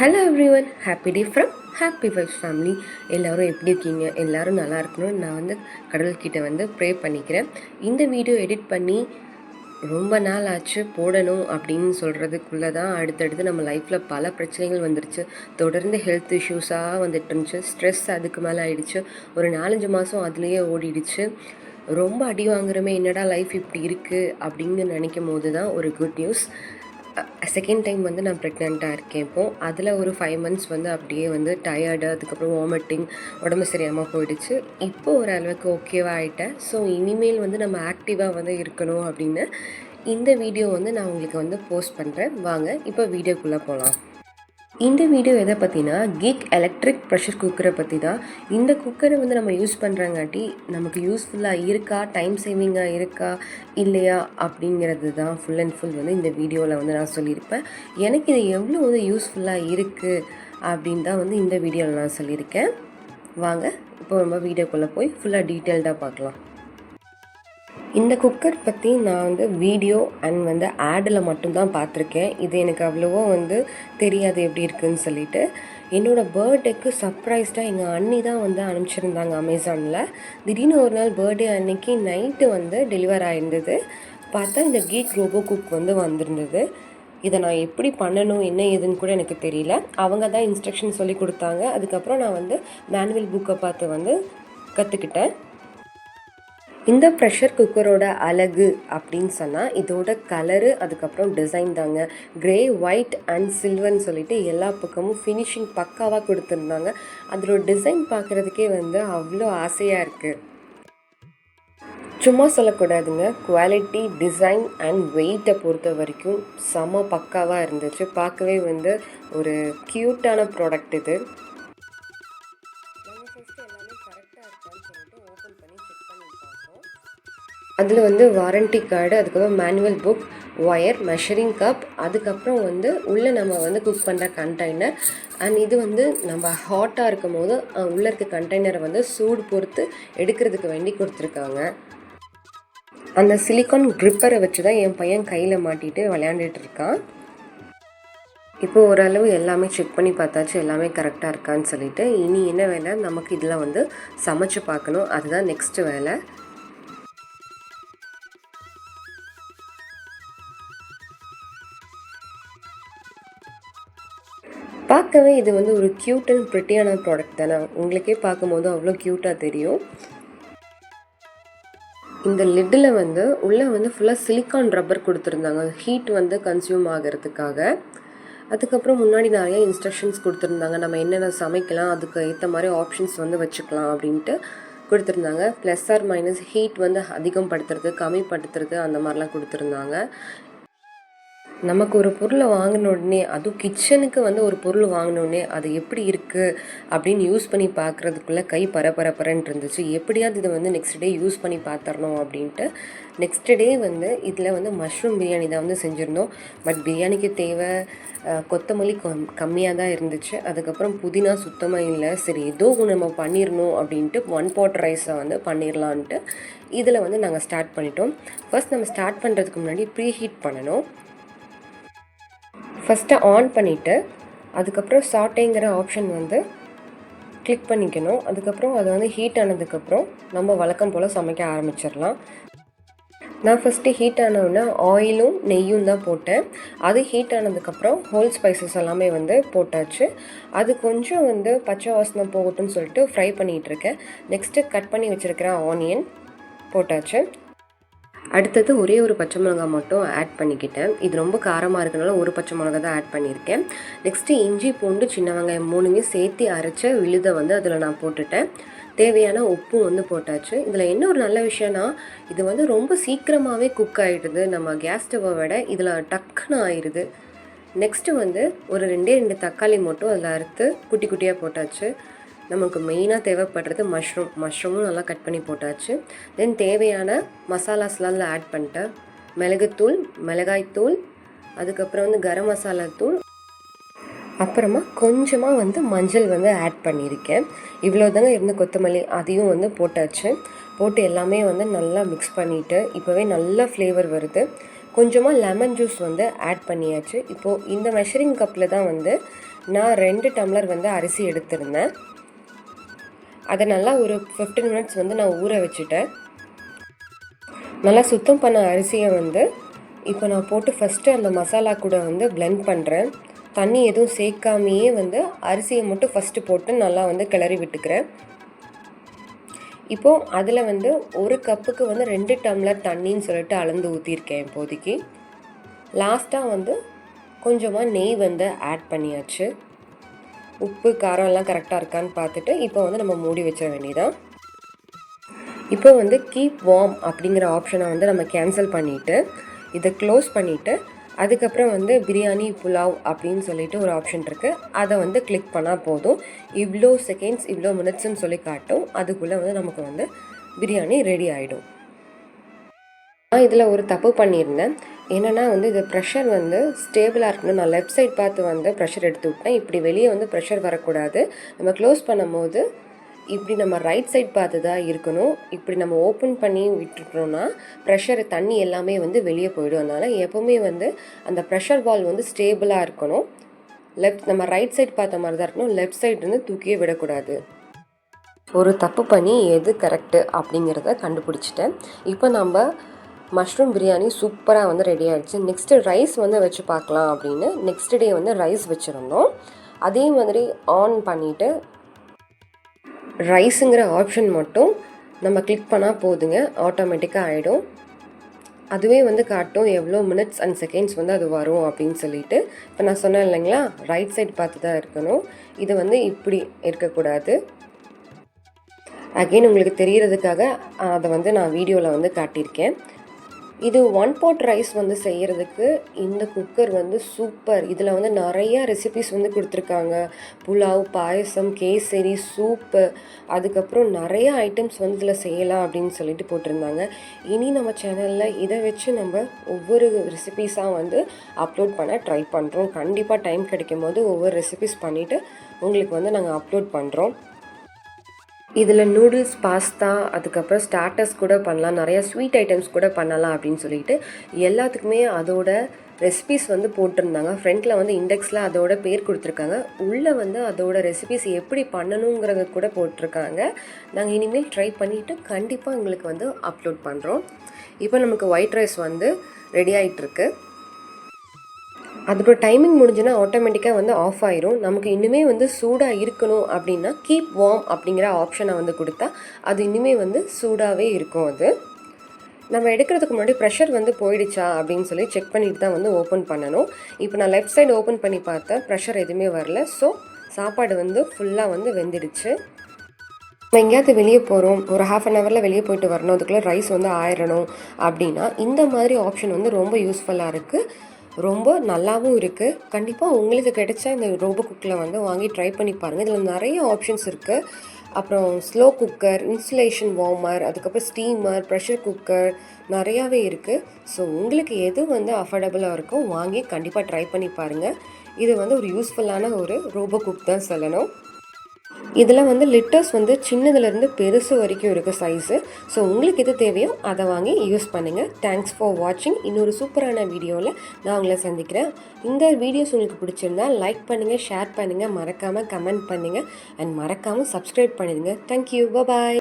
Hello everyone happy day from happy wife family எல்லோரும் எப்படி இருக்கீங்க? எல்லோரும் நல்லா இருக்கணும்னு நான் வந்து கடவுள்கிட்ட வந்து ப்ரே பண்ணிக்கிறேன். இந்த வீடியோ எடிட் பண்ணி ரொம்ப நாள் ஆச்சு போடணும் அப்படின்னு சொல்கிறதுக்குள்ளே தான் அடுத்தடுத்து நம்ம லைஃப்பில் பல பிரச்சனைகள் வந்துருச்சு. தொடர்ந்து ஹெல்த் இஷ்யூஸாக வந்துட்டு இருந்துச்சு. ஸ்ட்ரெஸ் அதுக்கு மேலே ஆயிடுச்சு. ஒரு நாலஞ்சு மாதம் அதுலேயே ஓடிடுச்சு. ரொம்ப அடி வாங்குறமே என்னடா லைஃப் இப்படி இருக்குது அப்படின்னு நினைக்கும் போது தான் ஒரு குட் நியூஸ் செகண்ட் டைம் வந்து நான் ப்ரெக்னெண்ட்டாக இருக்கேன் இப்போது அதில் ஒரு ஃபைவ் மந்த்ஸ் வந்து அப்படியே வந்து டயர்டு அதுக்கப்புறம் வாமிட்டிங் உடம்பு சரியாமல் போயிடுச்சு. இப்போ ஒரு அளவுக்கு ஓகேவாக ஆகிட்டேன் ஸோ இனிமேல் வந்து நம்ம ஆக்டிவாக வந்து இருக்கணும் அப்படின்னு இந்த வீடியோ வந்து நான் உங்களுக்கு வந்து போஸ்ட் பண்ணுறேன் வாங்க இப்போ வீடியோக்குள்ளே போகலாம் இந்த வீடியோ எதை பற்றினா கீக் எலக்ட்ரிக் ப்ரெஷர் குக்கரை பற்றி தான் இந்த குக்கரை வந்து நம்ம யூஸ் பண்ணுறங்காட்டி நமக்கு யூஸ்ஃபுல்லாக இருக்கா டைம் சேவிங்காக இருக்கா இல்லையா அப்படிங்கிறது தான் ஃபுல் அண்ட் ஃபுல் வந்து இந்த வீடியோவில் வந்து நான் சொல்லியிருப்பேன். எனக்கு இது எவ்வளோ வந்து யூஸ்ஃபுல்லாக இருக்குது அப்படின்னு தான் வந்து இந்த வீடியோவில் நான் சொல்லியிருக்கேன். வாங்க இப்போ நம்ம வீடியோக்குள்ளே போய் ஃபுல்லாக டீட்டெயில்டாக பார்க்கலாம். இந்த குக்கர் பற்றி நான் வந்து வீடியோ அண்ட் வந்து ஆடில் மட்டும்தான் பார்த்துருக்கேன். இது எனக்கு அவ்வளோவா வந்து தெரியாது எப்படி இருக்குன்னு சொல்லிட்டு. என்னோடய பர்த்டேக்கு சர்ப்ரைஸ்டாக எங்கள் அண்ணி தான் வந்து அனுப்பிச்சிருந்தாங்க அமேசானில். திடீர்னு ஒரு நாள் பர்த்டே அன்னைக்கு நைட்டு வந்து டெலிவர் ஆயிருந்தது. பார்த்தா இந்த கீக் ரோபோ குக் வந்து வந்திருந்தது. இதை நான் எப்படி பண்ணணும் என்ன ஏதுன்னு கூட எனக்கு தெரியல. அவங்க தான் இன்ஸ்ட்ரக்ஷன் சொல்லி கொடுத்தாங்க. அதுக்கப்புறம் நான் வந்து மேனுவல் புக்கை பார்த்து வந்து கற்றுக்கிட்டேன் இந்த ப்ரெஷர் குக்கரோட அழகு அப்படின்னு சொன்னால் இதோட கலரு அதுக்கப்புறம் டிசைன் தாங்க. க்ரே ஒயிட் அண்ட் சில்வர்னு சொல்லிட்டு எல்லா பக்கமும் ஃபினிஷிங் பக்காவாக கொடுத்துருந்தாங்க. அதோட டிசைன் பார்க்குறதுக்கே வந்து அவ்வளோ ஆசையாக இருக்குது சும்மா சொல்லக்கூடாதுங்க. குவாலிட்டி டிசைன் அண்ட் வெயிட்டை பொறுத்த வரைக்கும் செம பக்காவாக இருந்துச்சு. பார்க்கவே வந்து ஒரு க்யூட்டான ப்ராடக்ட் இது. அதில் வந்து வாரண்டி கார்டு அதுக்கப்புறம் manual book wire measuring cup அதுக்கப்புறம் வந்து உள்ளே நம்ம வந்து குக் பண்ணுற கண்டெய்னர் அண்ட் இது வந்து நம்ம ஹாட்டாக இருக்கும் போது உள்ளே இருக்க கண்டெய்னரை வந்து சூடு பொறுத்து எடுக்கிறதுக்கு வேண்டி கொடுத்துருக்காங்க. அந்த சிலிக்கான் க்ரிப்பரை வச்சு தான் என் பையன் கையில் மாட்டிட்டு விளையாண்டுட்டு இருக்கான். இப்போ ஓரளவு எல்லாமே செக் பண்ணி பார்த்தாச்சு எல்லாமே கரெக்டாக இருக்கான்னு சொல்லிட்டு. இனி என்ன வேலை? நமக்கு இதில் வந்து சமைச்சு பார்க்கணும். அதுதான் நெக்ஸ்ட்டு வேலை. பார்க்கவே இது வந்து ஒரு க்யூட் அண்ட் ப்ரிட்டியான ப்ராடக்ட் தானே. உங்களுக்கே பார்க்கும்போது அவ்வளோ க்யூட்டாக தெரியும். இந்த லிட்டில் வந்து உள்ளே வந்து ஃபுல்லாக சிலிக்கான் ரப்பர் கொடுத்துருந்தாங்க. ஹீட் வந்து கன்சியூம் ஆகிறதுக்காக. அதுக்கப்புறம் முன்னாடி நிறைய இன்ஸ்ட்ரக்ஷன்ஸ் கொடுத்துருந்தாங்க. நம்ம என்னென்ன சமைக்கலாம் அதுக்கு ஏற்ற மாதிரி ஆப்ஷன்ஸ் வந்து வச்சுக்கலாம் அப்படின்ட்டு கொடுத்துருந்தாங்க. ப்ளஸ் ஆர் மைனஸ் ஹீட் வந்து அதிகம் படுத்துறது கம்மிப்படுத்துறது அந்த மாதிரிலாம் கொடுத்துருந்தாங்க. நமக்கு ஒரு பொருளை வாங்கின உடனே அதுவும் கிச்சனுக்கு வந்து ஒரு பொருள் வாங்கினோடனே அது எப்படி இருக்குது அப்படின்னு யூஸ் பண்ணி பார்க்குறதுக்குள்ளே கை பரபரப்பரன்ட்டு இருந்துச்சு. எப்படியாவது இதை வந்து நெக்ஸ்ட் டே யூஸ் பண்ணி பார்த்துடணும் அப்படின்ட்டு நெக்ஸ்ட் டே வந்து இதில் வந்து மஷ்ரூம் பிரியாணி தான் வந்து செஞ்சுருந்தோம். பட் பிரியாணிக்கு தேவை கொத்தமல்லி கம் கம்மியாக தான் இருந்துச்சு. அதுக்கப்புறம் புதினா சுத்தமாக இல்லை. சரி ஏதோ ஒன்று நம்ம பண்ணிடணும் அப்படின்ட்டு ஒன் பாட் ரைஸை வந்து பண்ணிடலான்ட்டு இதில் வந்து நாங்கள் ஸ்டார்ட் பண்ணிட்டோம். ஃபர்ஸ்ட் நம்ம ஸ்டார்ட் பண்ணுறதுக்கு முன்னாடி ப்ரீ ஹீட் பண்ணணும். ஃபஸ்ட்டு ஆன் பண்ணிவிட்டு அதுக்கப்புறம் சாட்டேங்கிற ஆப்ஷன் வந்து கிளிக் பண்ணிக்கணும். அதுக்கப்புறம் அது வந்து ஹீட் ஆனதுக்கப்புறம் நம்ம வழக்கம் போல் சமைக்க ஆரம்பிச்சிடலாம். நான் ஃபஸ்ட்டு ஹீட் ஆனவுடனே ஆயிலும் நெய்யும் தான் போட்டேன். அது ஹீட் ஆனதுக்கப்புறம் ஹோல் ஸ்பைசஸ் எல்லாமே வந்து போட்டாச்சு. அது கொஞ்சம் வந்து பச்சை வாசனை போகட்டும்னு சொல்லிட்டு ஃப்ரை பண்ணிகிட்ருக்கேன் நெக்ஸ்ட்டு கட் பண்ணி வச்சுருக்கிறேன் ஆனியன் போட்டாச்சு. அடுத்தது ஒரே ஒரு பச்சை மிளகா மட்டும் ஆட் பண்ணிக்கிட்டேன். இது ரொம்ப காரமாக இருக்கனால ஒரு பச்சை மிளகா தான் ஆட் பண்ணியிருக்கேன். நெக்ஸ்ட்டு இஞ்சி பூண்டு சின்ன வெங்காயம் மூணுமே சேர்த்து அரைச்ச விழுதை வந்து அதில் நான் போட்டுட்டேன். தேவையான உப்பும் வந்து போட்டாச்சு. இதில் என்ன ஒரு நல்ல விஷயம்னா இது வந்து ரொம்ப சீக்கிரமாகவே குக் ஆகிடுது நம்ம கேஸ் ஸ்டவ்வை விட இதில் டக்குன்னு ஆயிடுது நெக்ஸ்ட்டு வந்து ஒரு ரெண்டே ரெண்டு தக்காளி மட்டும் அதில் அறுத்து குட்டி குட்டியாக போட்டாச்சு. நமக்கு மெயினாக தேவைப்படுறது மஷ்ரூம் மஷ்ரூமும் நல்லா கட் பண்ணி போட்டாச்சு. தென் தேவையான மசாலாஸ்லாம் அதில் ஆட் பண்ணிட்டேன். மிளகுத்தூள் மிளகாய்த்தூள் அதுக்கப்புறம் வந்து கரம் மசாலா தூள். அப்புறமா கொஞ்சமாக வந்து மஞ்சள் வந்து ஆட் பண்ணியிருக்கேன். இவ்வளோ தாங்க இருந்த கொத்தமல்லி. அதையும் வந்து போட்டாச்சு. போட்டு எல்லாமே வந்து நல்லா மிக்ஸ் பண்ணிவிட்டு இப்போவே நல்ல ஃப்ளேவர் வருது. கொஞ்சமாக லெமன் ஜூஸ் வந்து ஆட் பண்ணியாச்சு. இப்போது இந்த மெஷரிங் கப்பில் தான் வந்து நான் ரெண்டு டம்ளர் வந்து அரிசி எடுத்திருந்தேன். அதை நல்லா ஒரு ஃபிஃப்டீன் மினிட்ஸ் வந்து நான் ஊற வச்சுட்டேன். நல்லா சுத்தம் பண்ண அரிசியை வந்து இப்போ நான் போட்டு ஃபஸ்ட்டு அந்த மசாலா கூட வந்து பிளெண்ட் பண்ணுறேன் தண்ணி எதுவும் சேர்க்காமையே வந்து அரிசியை மட்டும் ஃபஸ்ட்டு போட்டு நல்லா வந்து கிளறி விட்டுக்கிறேன். இப்போது அதில் வந்து ஒரு கப்புக்கு வந்து ரெண்டு டம்ளர் தண்ணின்னு சொல்லிட்டு அளந்து ஊற்றிருக்கேன் இப்போதைக்கு. லாஸ்ட்டாக வந்து கொஞ்சமாக நெய் வந்து ஆட் பண்ணியாச்சு. உப்பு காரம் எல்லாம் கரெக்டாக இருக்கான்னு பார்த்துட்டு இப்போ வந்து நம்ம மூடி வச்சிட வேண்டியதான் இப்போ வந்து கீப் வார்ம் அப்படிங்கிற ஆப்ஷனை வந்து நம்ம கேன்சல் பண்ணிவிட்டு இதை க்ளோஸ் பண்ணிவிட்டு அதுக்கப்புறம் வந்து பிரியாணி புலாவ் அப்படின்னு சொல்லிட்டு ஒரு ஆப்ஷன் இருக்குது அதை வந்து கிளிக் பண்ணால் போதும். இவ்வளோ செகண்ட்ஸ் இவ்வளோ மினிட்ஸ்ன்னு சொல்லி காட்டும். அதுக்குள்ளே வந்து நமக்கு வந்து பிரியாணி ரெடி ஆகிடும் நான் இதில் ஒரு தப்பு பண்ணியிருந்தேன். என்னென்னா வந்து இது ப்ரெஷர் வந்து ஸ்டேபிளாக இருக்கணும். நான் லெஃப்ட் சைட் பார்த்து வந்து ப்ரெஷர் எடுத்து விட்டேன். இப்படி வெளியே வந்து ப்ரெஷர் வரக்கூடாது. நம்ம க்ளோஸ் பண்ணும்போது இப்படி நம்ம ரைட் சைட் பார்த்து தான் இருக்கணும். இப்படி நம்ம ஓப்பன் பண்ணி விட்டுட்டோம்னா ப்ரெஷர் தண்ணி எல்லாமே வந்து வெளியே போயிடும். அதனால் எப்போவுமே வந்து அந்த ப்ரெஷர் வால் வந்து ஸ்டேபிளாக இருக்கணும். லெஃப்ட் நம்ம ரைட் சைட் பார்த்த மாதிரி தான் இருக்கணும். லெஃப்ட் சைடு வந்து தூக்கியே விடக்கூடாது. ஒரு தப்பு பண்ணி எது கரெக்டு அப்படிங்கிறத கண்டுபிடிச்சிட்டேன். இப்போ நம்ம மஷ்ரூம் பிரியாணி சூப்பராக வந்து ரெடி ஆகிடுச்சு நெக்ஸ்ட்டு ரைஸ் வந்து வச்சு பார்க்கலாம் அப்படின்னு நெக்ஸ்ட் டே வந்து ரைஸ் வச்சுருந்தோம். அதே மாதிரி ஆன் பண்ணிவிட்டு ரைஸுங்கிற ஆப்ஷன் மட்டும் நம்ம கிளிக் பண்ணால் போதுங்க. ஆட்டோமேட்டிக்காக ஆகிடும் அதுவே வந்து காட்டும் எவ்வளோ மினிட்ஸ் அண்ட் செகண்ட்ஸ் வந்து அது வரும் அப்படின்னு சொல்லிட்டு. இப்போ நான் சொன்னேன் இல்லைங்களா? ரைட் சைட் பார்த்து தான் இருக்கணும். இது வந்து இப்படி இருக்கக்கூடாது. அகெயின் உங்களுக்கு தெரிகிறதுக்காக அதை வந்து நான் வீடியோவில் வந்து காட்டியிருக்கேன். இது ஒன் பாட் ரைஸ் வந்து செய்கிறதுக்கு இந்த குக்கர் வந்து சூப்பர் இதில் வந்து நிறையா ரெசிபிஸ் வந்து கொடுத்துருக்காங்க. புலாவ் பாயசம் கேசரி சூப்பு அதுக்கப்புறம் நிறையா ஐட்டம்ஸ் வந்து இதில் செய்யலாம் அப்படின்னு சொல்லிட்டு போட்டிருந்தாங்க. இனி நம்ம சேனலில் இதை வச்சு நம்ம ஒவ்வொரு ரெசிபீஸாக வந்து அப்லோட் பண்ண ட்ரை பண்ணுறோம் கண்டிப்பாக டைம் கிடைக்கும் போது ஒவ்வொரு ரெசிபிஸ் பண்ணிவிட்டு உங்களுக்கு வந்து நாங்கள் அப்லோட் பண்ணுறோம் இதில் நூடுல்ஸ் பாஸ்தா அதுக்கப்புறம் ஸ்டார்டர்ஸ் கூட பண்ணலாம். நிறையா ஸ்வீட் ஐட்டம்ஸ் கூட பண்ணலாம் அப்படின்னு சொல்லிட்டு எல்லாத்துக்குமே அதோட ரெசிபிஸ் வந்து போட்டிருந்தாங்க. ஃப்ரண்ட்டில் வந்து இண்டெக்ஸில் அதோட பேர் கொடுத்துருக்காங்க. உள்ளே வந்து அதோட ரெசிபிஸ் எப்படி பண்ணணுங்கிறத கூட போட்டிருக்காங்க. நாங்கள் இனிமேல் ட்ரை பண்ணிவிட்டு கண்டிப்பாக உங்களுக்கு வந்து அப்லோட் பண்ணுறோம் இப்போ நமக்கு ஒயிட் ரைஸ் வந்து ரெடி ஆகிட்டுருக்கு அதோட டைமிங் முடிஞ்சுன்னா ஆட்டோமேட்டிக்காக வந்து ஆஃப் ஆயிரும். நமக்கு இன்னுமே வந்து சூடாக இருக்கணும் அப்படின்னா கீப் வார்ம் அப்படிங்கிற ஆப்ஷனை வந்து கொடுத்தா அது இன்னுமே வந்து சூடாகவே இருக்கும் அது. நம்ம எடுக்கிறதுக்கு முன்னாடி ப்ரெஷர் வந்து போயிடுச்சா அப்படின்னு சொல்லி செக் பண்ணிட்டு தான் வந்து ஓப்பன் பண்ணணும். இப்போ நான் லெஃப்ட் சைடு ஓப்பன் பண்ணி பார்த்தேன். ப்ரெஷர் எதுவுமே வரல. ஸோ சாப்பாடு வந்து ஃபுல்லாக வந்து வெந்துடுச்சு. நம்ம எங்கேயாவது வெளியே போகிறோம் ஒரு ஹாஃப் அன் ஹவரில் வெளியே போயிட்டு வரணும். அதுக்குள்ளே ரைஸ் வந்து ஆயிடணும் அப்படின்னா இந்த மாதிரி ஆப்ஷன் வந்து ரொம்ப யூஸ்ஃபுல்லாக இருக்குது ரொம்ப நல்லாவும் இருக்குது கண்டிப்பாக உங்களுக்கு கிடைச்ச இந்த ரோபோ குக்கில் வந்து வாங்கி ட்ரை பண்ணி பாருங்கள் இதில் நிறைய ஆப்ஷன்ஸ் இருக்குது அப்புறம் ஸ்லோ குக்கர் இன்சுலேஷன் வார்மர் அதுக்கப்புறம் ஸ்டீமர் ப்ரெஷர் குக்கர் நிறையாவே இருக்குது ஸோ உங்களுக்கு எது வந்து அஃபோர்டபுளாக இருக்கோ வாங்கி கண்டிப்பாக ட்ரை பண்ணி பாருங்கள் இது வந்து ஒரு யூஸ்ஃபுல்லான ஒரு ரோபோ குக் தான் சொல்லணும். இதில் வந்து லிட்டர்ஸ் வந்து சின்னதுலேருந்து பெருசு வரைக்கும் இருக்குது சைஸு ஸோ உங்களுக்கு எது தேவையோ அதை வாங்கி யூஸ் பண்ணுங்கள் தேங்க்ஸ் ஃபார் வாட்சிங் இன்னொரு சூப்பரான வீடியோவில் நான் உங்களை சந்திக்கிறேன். இந்த வீடியோஸ் உங்களுக்கு பிடிச்சிருந்தா லைக் பண்ணுங்கள் ஷேர் பண்ணுங்கள் மறக்காமல் கமெண்ட் பண்ணுங்கள் அண்ட் மறக்காமல் சப்ஸ்கிரைப் பண்ணிடுங்க. Thank you bye